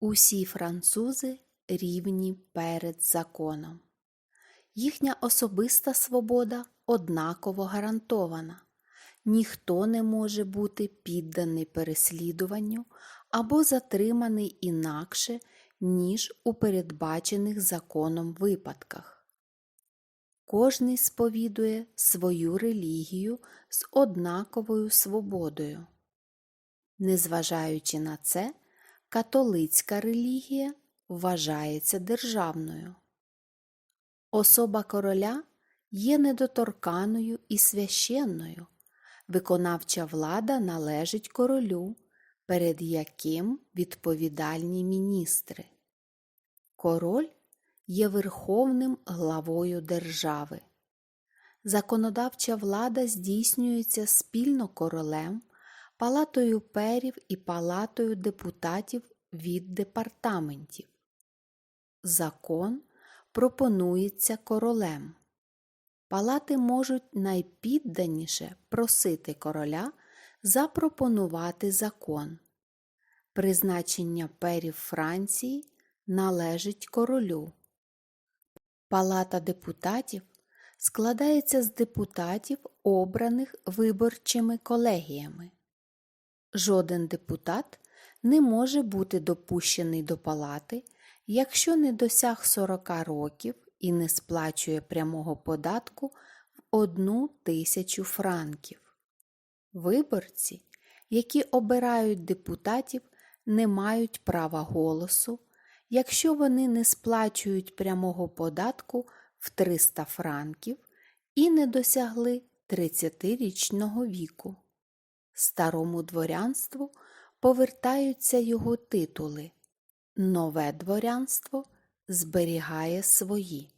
Усі французи рівні перед законом. Їхня особиста свобода однаково гарантована. Ніхто не може бути підданий переслідуванню або затриманий інакше, ніж у передбачених законом випадках. Кожний сповідує свою релігію з однаковою свободою. Незважаючи на це, католицька релігія вважається державною. Особа короля є недоторканою і священною. Виконавча влада належить королю, перед яким відповідальні міністри. Король є верховним главою держави. Законодавча влада здійснюється спільно королем, палатою перів і палатою депутатів від департаментів. Закон пропонується королем. Палати можуть найпідданіше просити короля запропонувати закон. Призначення перів Франції належить королю. Палата депутатів складається з депутатів, обраних виборчими колегіями. Жоден депутат не може бути допущений до палати, якщо не досяг 40 років і не сплачує прямого податку в одну тисячу франків. Виборці, які обирають депутатів, не мають права голосу, якщо вони не сплачують прямого податку в 300 франків і не досягли 30-річного віку. Старому дворянству повертаються його титули. Нове дворянство зберігає свої.